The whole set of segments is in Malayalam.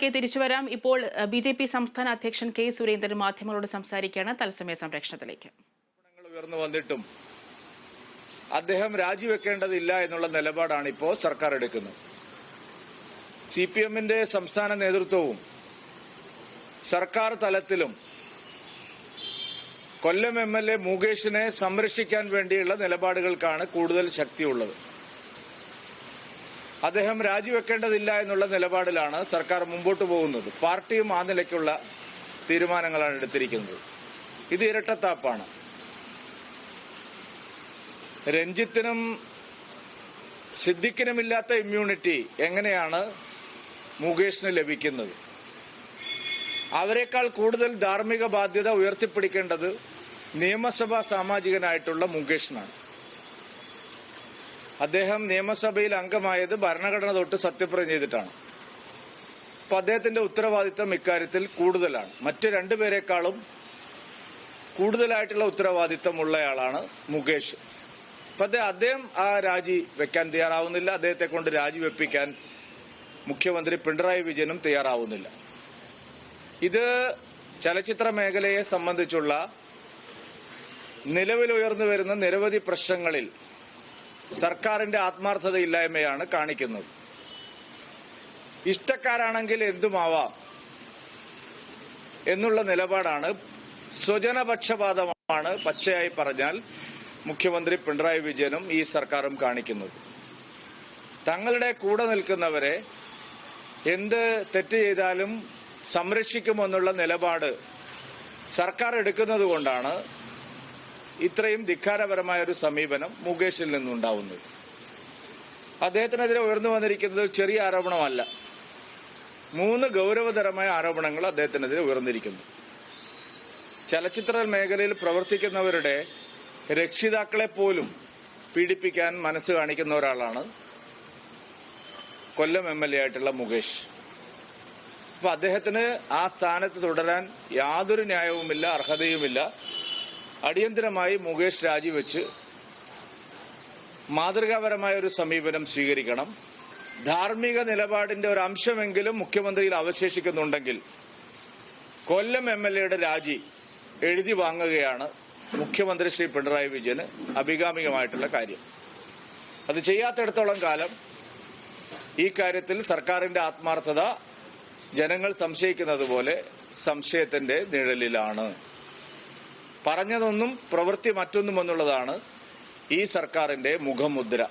ക്ക് തിരിച്ചു വരാം. ഇപ്പോൾ ബി ജെ പി സംസ്ഥാന അധ്യക്ഷൻ കെ സുരേന്ദ്രൻ മാധ്യമങ്ങളോട് സംസാരിക്കുകയാണ് തത്സമയ സംരക്ഷണത്തിലേക്ക് ഉയർന്നു വന്നിട്ടും അദ്ദേഹം രാജിവെക്കേണ്ടതില്ല എന്നുള്ള നിലപാടാണ് ഇപ്പോൾ സർക്കാർ എടുക്കുന്നത്. സി പി എമ്മിന്റെ സംസ്ഥാന നേതൃത്വവും സർക്കാർ തലത്തിലും കൊല്ലം എം എൽ എ മുകേഷിനെ സംരക്ഷിക്കാൻ വേണ്ടിയുള്ള നിലപാടുകൾക്കാണ് കൂടുതൽ ശക്തിയുള്ളത്. അദ്ദേഹം രാജിവെക്കേണ്ടതില്ല എന്നുള്ള നിലപാടിലാണ് സർക്കാർ മുമ്പോട്ട് പോകുന്നത്. പാർട്ടിയും ആ നിലയ്ക്കുള്ള തീരുമാനങ്ങളാണ് എടുത്തിരിക്കുന്നത്. ഇത് ഇരട്ടത്താപ്പാണ്. രഞ്ജിത്തിനും സിദ്ദിഖിനുമില്ലാത്ത ഇമ്മ്യൂണിറ്റി എങ്ങനെയാണ് മുകേഷിന് ലഭിക്കുന്നത്? അവരെക്കാൾ കൂടുതൽ ധാർമ്മിക ബാധ്യത ഉയർത്തിപ്പിടിക്കേണ്ടത് നിയമസഭാ സാമാജികനായിട്ടുള്ള മുകേഷിനാണ്. അദ്ദേഹം നിയമസഭയിൽ അംഗമായത് ഭരണഘടന തൊട്ട് സത്യപ്രതിജ്ഞ ചെയ്തിട്ടാണ്. അപ്പൊ അദ്ദേഹത്തിന്റെ ഉത്തരവാദിത്തം ഇക്കാര്യത്തിൽ കൂടുതലാണ്. മറ്റ് രണ്ടുപേരെക്കാളും കൂടുതലായിട്ടുള്ള ഉത്തരവാദിത്തം ഉള്ളയാളാണ് മുകേഷ്. അപ്പൊ അദ്ദേഹം അദ്ദേഹം ആ രാജി വെക്കാൻ തയ്യാറാവുന്നില്ല. അദ്ദേഹത്തെ കൊണ്ട് രാജി വെപ്പിക്കാൻ മുഖ്യമന്ത്രി പിണറായി വിജയനും തയ്യാറാവുന്നില്ല. ഇത് ചലച്ചിത്ര മേഖലയെ സംബന്ധിച്ചുള്ള നിലവിലുയർന്നു വരുന്ന നിരവധി പ്രശ്നങ്ങളിൽ സർക്കാരിന്റെ ആത്മാർത്ഥതയില്ലായ്മയാണ് കാണിക്കുന്നത്. ഇഷ്ടക്കാരാണെങ്കിൽ എന്തുമാവാം എന്നുള്ള നിലപാടാണ് സ്വജനപക്ഷപാതമാണ് പച്ചയായി പറഞ്ഞാൽ മുഖ്യമന്ത്രി പിണറായി വിജയനും ഈ സർക്കാരും കാണിക്കുന്നത്. തങ്ങളുടെ കൂടെ നിൽക്കുന്നവരെ എന്ത് തെറ്റ് ചെയ്താലും സംരക്ഷിക്കുമെന്നുള്ള നിലപാട് സർക്കാർ എടുക്കുന്നത് കൊണ്ടാണ് ഇത്രയും ധിക്കാരപരമായ ഒരു സമീപനം മുകേഷിൽ നിന്നുണ്ടാവുന്നത് അദ്ദേഹത്തിനെതിരെ ഉയർന്നു വന്നിരിക്കുന്നത് ചെറിയ ആരോപണമല്ല. മൂന്ന് ഗൗരവതരമായ ആരോപണങ്ങൾ അദ്ദേഹത്തിനെതിരെ ഉയർന്നിരിക്കുന്നു. ചലച്ചിത്ര മേഖലയിൽ പ്രവർത്തിക്കുന്നവരുടെ രക്ഷിതാക്കളെ പോലും പീഡിപ്പിക്കാൻ മനസ്സ് കാണിക്കുന്ന ഒരാളാണ് കൊല്ലം എം എൽ എ ആയിട്ടുള്ള മുകേഷ്. അപ്പൊ അദ്ദേഹത്തിന് ആ സ്ഥാനത്ത് തുടരാൻ യാതൊരു ന്യായവുമില്ല അർഹതയുമില്ല. അടിയന്തരമായി മുകേഷ് രാജിവെച്ച് മാതൃകാപരമായ ഒരു സമീപനം സ്വീകരിക്കണം. ധാർമ്മിക നിലപാടിന്റെ ഒരു അംശമെങ്കിലും മുഖ്യമന്ത്രിയിൽ അവശേഷിക്കുന്നുണ്ടെങ്കിൽ കൊല്ലം എം എൽ എയുടെ രാജി എഴുതി വാങ്ങുകയാണ് മുഖ്യമന്ത്രി ശ്രീ പിണറായി വിജയന് അഭികാമികമായിട്ടുള്ള കാര്യം. അത് ചെയ്യാത്തിടത്തോളം കാലം ഈ കാര്യത്തിൽ സർക്കാരിന്റെ ആത്മാർത്ഥത ജനങ്ങൾ സംശയിക്കുന്നത് പോലെ സംശയത്തിന്റെ നിഴലിലാണ്. പറഞ്ഞതൊന്നും പ്രവൃത്തി മറ്റൊന്നുമെന്നുള്ളതാണ് ഈ സർക്കാരിന്റെ മുഖമുദ്ര.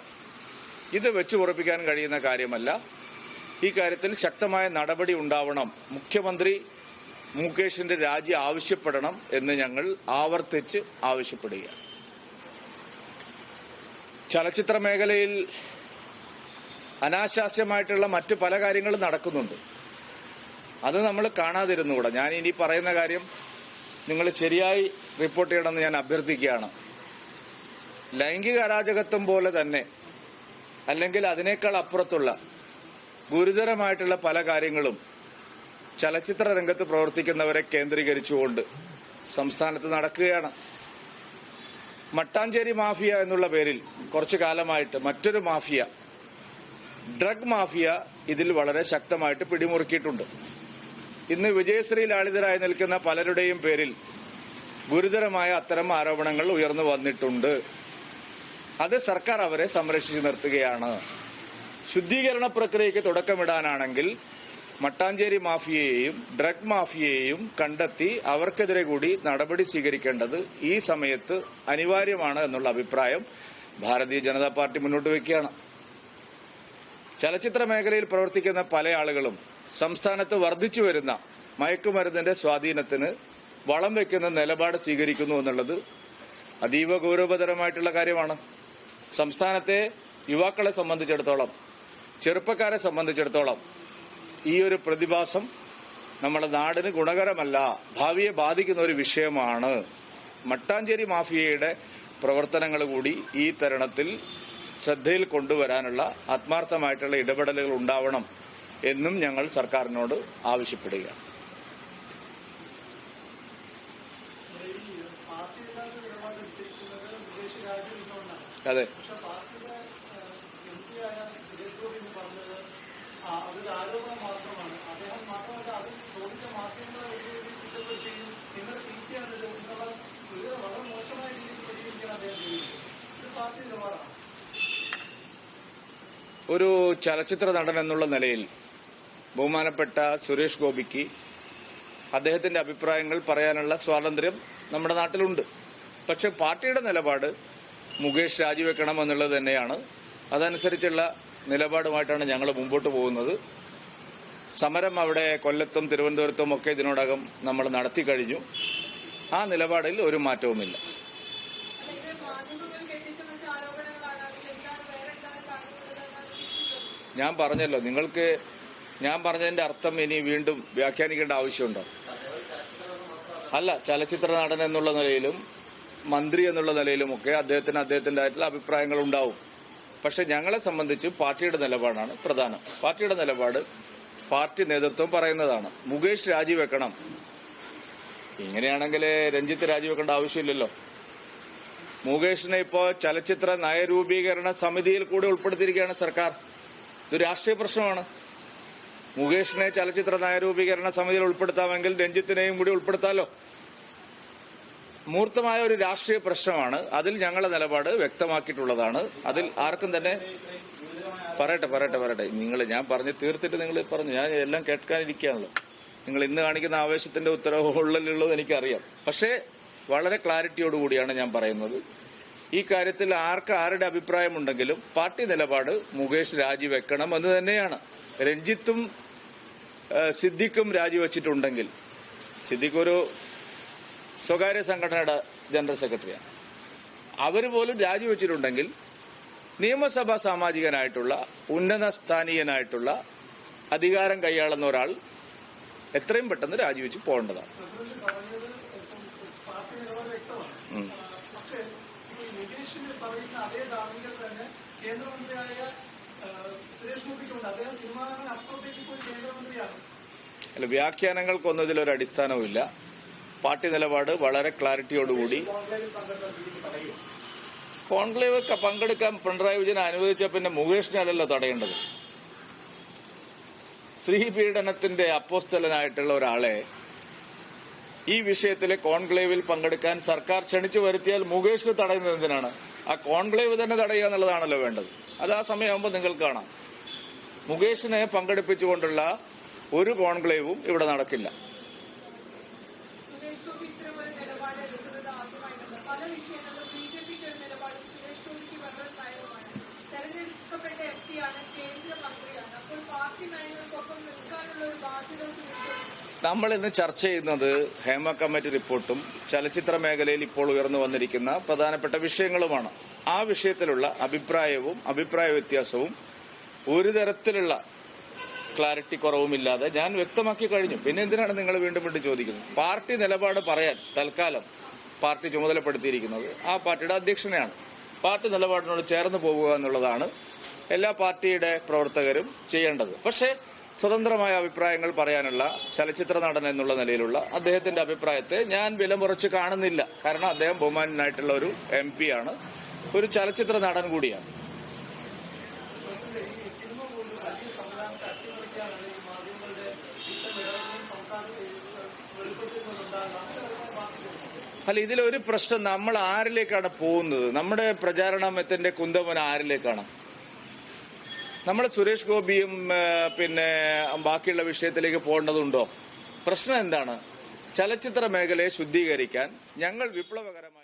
ഇത് വെച്ചു ഉറപ്പിക്കാൻ കഴിയുന്ന കാര്യമല്ല. ഈ കാര്യത്തിൽ ശക്തമായ നടപടി ഉണ്ടാവണം. മുഖ്യമന്ത്രി മുകേഷിന്റെ രാജി ആവശ്യപ്പെടണം എന്ന് ഞങ്ങൾ ആവർത്തിച്ച് ആവശ്യപ്പെടുകയാണ്. ചലച്ചിത്ര മേഖലയിൽ അനാശാസ്യമായിട്ടുള്ള മറ്റ് പല കാര്യങ്ങളും നടക്കുന്നുണ്ട്. അത് നമ്മൾ കാണാതിരുന്നുകൂടാ. ഞാൻ ഇനി പറയുന്ന കാര്യം നിങ്ങൾ ശരിയായി റിപ്പോർട്ട് ചെയ്യണമെന്ന് ഞാൻ അഭ്യർത്ഥിക്കുകയാണ്. ലൈംഗിക അരാജകത്വം പോലെ തന്നെ അല്ലെങ്കിൽ അതിനേക്കാൾ അപ്പുറത്തുള്ള ഗുരുതരമായിട്ടുള്ള പല കാര്യങ്ങളും ചലച്ചിത്ര രംഗത്ത് പ്രവർത്തിക്കുന്നവരെ കേന്ദ്രീകരിച്ചുകൊണ്ട് സംസ്ഥാനത്ത് നടക്കുകയാണ്. മട്ടാഞ്ചേരി മാഫിയ എന്നുള്ള പേരിൽ കുറച്ചു കാലമായിട്ട് മറ്റൊരു മാഫിയ ഡ്രഗ് മാഫിയ ഇതിൽ വളരെ ശക്തമായിട്ട് പിടിമുറുക്കിയിട്ടുണ്ട്. ഇന്ന് വിജയശ്രീ ലാളിതരായി നിൽക്കുന്ന പലരുടെയും പേരിൽ ഗുരുതരമായ അത്തരം ആരോപണങ്ങൾ ഉയർന്നു വന്നിട്ടുണ്ട്. അത് സർക്കാർ അവരെ സംരക്ഷിച്ചു നിർത്തുകയാണ്. ശുദ്ധീകരണ പ്രക്രിയയ്ക്ക് തുടക്കമിടാനാണെങ്കിൽ മട്ടാഞ്ചേരി മാഫിയയെയും ഡ്രഗ് മാഫിയയെയും കണ്ടെത്തി അവർക്കെതിരെ കൂടി നടപടി സ്വീകരിക്കേണ്ടത് ഈ സമയത്ത് അനിവാര്യമാണ് എന്നുള്ള അഭിപ്രായം ഭാരതീയ ജനതാ പാർട്ടി മുന്നോട്ട് വയ്ക്കുകയാണ് ചലച്ചിത്ര മേഖലയിൽ പ്രവർത്തിക്കുന്ന പല ആളുകളും സംസ്ഥാനത്ത് വർദ്ധിച്ചു വരുന്ന മയക്കുമരുന്നിന്റെ സ്വാധീനത്തിന് വളം വെക്കുന്ന നിലപാട് സ്വീകരിക്കുന്നു എന്നുള്ളത് അതീവ ഗൗരവതരമായിട്ടുള്ള കാര്യമാണ്. സംസ്ഥാനത്തെ യുവാക്കളെ സംബന്ധിച്ചിടത്തോളം ചെറുപ്പക്കാരെ സംബന്ധിച്ചിടത്തോളം ഈ ഒരു പ്രതിഭാസം നമ്മുടെ നാടിന് ഗുണകരമല്ല ഭാവിയെ ബാധിക്കുന്ന ഒരു വിഷയമാണ്. മട്ടാഞ്ചേരി മാഫിയയുടെ പ്രവർത്തനങ്ങൾ കൂടി ഈ തരണത്തിൽ ശ്രദ്ധയിൽ കൊണ്ടുവരാനുള്ള ആത്മാർത്ഥമായിട്ടുള്ള ഇടപെടലുകൾ ഉണ്ടാവണം. എന്നും ഞങ്ങൾ സർക്കാരിനോട് ആവശ്യപ്പെടുകയാണ് അതെ. ഒരു ചലച്ചിത്ര നടൻ എന്നുള്ള നിലയിൽ ബഹുമാനപ്പെട്ട സുരേഷ് ഗോപിക്ക് അദ്ദേഹത്തിന്റെ അഭിപ്രായങ്ങൾ പറയാനുള്ള സ്വാതന്ത്ര്യം നമ്മുടെ നാട്ടിലുണ്ട്. പക്ഷെ പാർട്ടിയുടെ നിലപാട് മുകേഷ് രാജിവെക്കണം എന്നുള്ളത് തന്നെയാണ്. അതനുസരിച്ചുള്ള നിലപാടുമായിട്ടാണ് ഞങ്ങൾ മുമ്പോട്ട് പോകുന്നത്. സമരം അവിടെ കൊല്ലത്തും തിരുവനന്തപുരത്തും ഒക്കെ ഇതിനോടകം നമ്മൾ നടത്തി കഴിഞ്ഞു. ആ നിലപാടിൽ ഒരു മാറ്റവുമില്ല. ഞാൻ പറഞ്ഞല്ലോ നിങ്ങൾക്ക് ഞാൻ പറഞ്ഞതിന്റെ അർത്ഥം ഇനി വീണ്ടും വ്യാഖ്യാനിക്കേണ്ട ആവശ്യമുണ്ടോ? അല്ല ചലച്ചിത്ര നടൻ എന്നുള്ള നിലയിലും മന്ത്രി എന്നുള്ള നിലയിലുമൊക്കെ അദ്ദേഹത്തിന് അദ്ദേഹത്തിന്റെ ആയിട്ടുള്ള അഭിപ്രായങ്ങൾ ഉണ്ടാവും. പക്ഷെ ഞങ്ങളെ സംബന്ധിച്ച് പാർട്ടിയുടെ നിലപാടാണ് പ്രധാനം. പാർട്ടിയുടെ നിലപാട് പാർട്ടി നേതൃത്വം പറയുന്നതാണ്. മുകേഷ് രാജിവെക്കണം. ഇങ്ങനെയാണെങ്കിൽ രഞ്ജിത്ത് രാജിവെക്കേണ്ട ആവശ്യമില്ലല്ലോ. മുകേഷിനെ ഇപ്പോ ചലച്ചിത്ര നയരൂപീകരണ സമിതിയിൽ കൂടി ഉൾപ്പെടുത്തിയിരിക്കുകയാണ് സർക്കാർ. ഇത് രാഷ്ട്രീയ പ്രശ്നമാണ്. മുകേഷിനെ ചലച്ചിത്ര നയരൂപീകരണ സമിതിയിൽ ഉൾപ്പെടുത്താമെങ്കിൽ രഞ്ജിത്തിനെയും കൂടി ഉൾപ്പെടുത്താലോ? മൂർത്തമായ ഒരു രാഷ്ട്രീയ പ്രശ്നമാണ്. അതിൽ ഞങ്ങളുടെ നിലപാട് വ്യക്തമാക്കിയിട്ടുള്ളതാണ്. അതിൽ ആർക്കും തന്നെ പറയട്ടെ പറയട്ടെ പറയട്ടെ. നിങ്ങൾ ഞാൻ പറഞ്ഞ് തീർത്തിട്ട് നിങ്ങൾ പറഞ്ഞു. ഞാൻ എല്ലാം കേൾക്കാനിരിക്കുകയാണല്ലോ. നിങ്ങൾ ഇന്ന് കാണിക്കുന്ന ആവേശത്തിന്റെ ഉത്തരവുള്ളിലുള്ളത് എനിക്കറിയാം. പക്ഷേ വളരെ ക്ലാരിറ്റിയോടുകൂടിയാണ് ഞാൻ പറയുന്നത്. ഈ കാര്യത്തിൽ ആർക്ക് ആരുടെ അഭിപ്രായമുണ്ടെങ്കിലും പാർട്ടി നിലപാട് മുകേഷ് രാജിവെക്കണം എന്ന് തന്നെയാണ്. രഞ്ജിത്തും സിദ്ദിഖും രാജിവെച്ചിട്ടുണ്ടെങ്കിൽ സിദ്ദിഖ് ഒരു സ്വകാര്യ സംഘടനയുടെ ജനറൽ സെക്രട്ടറിയാണ്. അവർ പോലും രാജിവെച്ചിട്ടുണ്ടെങ്കിൽ നിയമസഭാ സാമാജികനായിട്ടുള്ള ഉന്നത സ്ഥാനീയനായിട്ടുള്ള അധികാരം കൈയാളുന്ന ഒരാൾ എത്രയും പെട്ടെന്ന് രാജിവെച്ച് പോകേണ്ടതാണ്. ഈ അതേ കേന്ദ്രമന്ത്രിയായ സുരേഷ് ഗോപിക്കുണ്ട്. അദ്ദേഹം സിനിമാനങ്ങൾ അപ്പുറത്തേക്ക് പോയി കേന്ദ്രമന്ത്രിയാണ്. അല്ല വ്യാഖ്യാനങ്ങൾക്കൊന്നും ഇതിലൊരു അടിസ്ഥാനവുമില്ല. പാർട്ടി നിലപാട് വളരെ ക്ലാരിറ്റിയോടുകൂടി. കോൺക്ലേവ് പങ്കെടുക്കാൻ പിണറായി വിജയൻ അനുവദിച്ച പിന്നെ മുകേഷിനല്ലല്ലോ തടയേണ്ടത്. സ്ത്രീ പീഡനത്തിന്റെ അപ്പോസ്തലനായിട്ടുള്ള ഒരാളെ ഈ വിഷയത്തിലെ കോൺക്ലേവിൽ പങ്കെടുക്കാൻ സർക്കാർ ക്ഷണിച്ചു വരുത്തിയാൽ മുകേഷിന് തടയുന്നത് എന്തിനാണ്? ആ കോൺക്ലേവ് തന്നെ തടയുക എന്നുള്ളതാണല്ലോ വേണ്ടത്. അത് ആ സമയമാകുമ്പോൾ നിങ്ങൾ കാണാം. മുകേഷിനെ പങ്കെടുപ്പിച്ചുകൊണ്ടുള്ള ഒരു കോൺക്ലേവും ഇവിടെ നടക്കില്ല. അപ്പോൾ പാർട്ടി നയങ്ങൾക്കൊപ്പം നിൽക്കാനുള്ള ഒരു ബാധ്യത നമ്മൾ ഇന്ന് ചർച്ച ചെയ്യുന്നത് ഹേമ കമ്മിറ്റി റിപ്പോർട്ടും ചലച്ചിത്ര മേഖലയിൽ ഇപ്പോൾ ഉയർന്നു വന്നിരിക്കുന്ന പ്രധാനപ്പെട്ട വിഷയങ്ങളുമാണ്. ആ വിഷയത്തിലുള്ള അഭിപ്രായവും അഭിപ്രായ വ്യത്യാസവും ഒരു തരത്തിലുള്ള ക്ലാരിറ്റി കുറവുമില്ലാതെ ഞാൻ വ്യക്തമാക്കി കഴിഞ്ഞു. പിന്നെ എന്തിനാണ് നിങ്ങൾ വീണ്ടും വീണ്ടും ചോദിക്കുന്നത്? പാർട്ടി നിലപാട് പറയാൻ തൽക്കാലം പാർട്ടി ചുമതലപ്പെടുത്തിയിരിക്കുന്നത് ആ പാർട്ടിയുടെ അധ്യക്ഷനെയാണ്. പാർട്ടി നിലപാടിനോട് ചേർന്ന് പോകുക എന്നുള്ളതാണ് എല്ലാ പാർട്ടിയുടെ പ്രവർത്തകരും ചെയ്യേണ്ടത്. പക്ഷേ സ്വതന്ത്രമായ അഭിപ്രായങ്ങൾ പറയാനുള്ള ചലച്ചിത്ര നടൻ എന്നുള്ള നിലയിലുള്ള അദ്ദേഹത്തിന്റെ അഭിപ്രായത്തെ ഞാൻ വിലമുറച്ച് കാണുന്നില്ല. കാരണം അദ്ദേഹം ബഹുമാനായിട്ടുള്ള ഒരു എം പി ആണ്. ഒരു ചലച്ചിത്ര നടൻ കൂടിയാണ്. അല്ല ഇതിലൊരു പ്രശ്നം നമ്മൾ ആരിലേക്കാണ് പോകുന്നത്? നമ്മുടെ പ്രചാരണത്തിന്റെ കുന്തമന ആരിലേക്കാണ്? നമ്മൾ സുരേഷ് ഗോപിയും പിന്നെ ബാക്കിയുള്ള വിഷയത്തിലേക്ക് പോകേണ്ടതുണ്ടോ? പ്രശ്നം എന്താണ്? ചലച്ചിത്ര മേഖലയെ ശുദ്ധീകരിക്കാൻ ഞങ്ങൾ വിപ്ലവകരമായ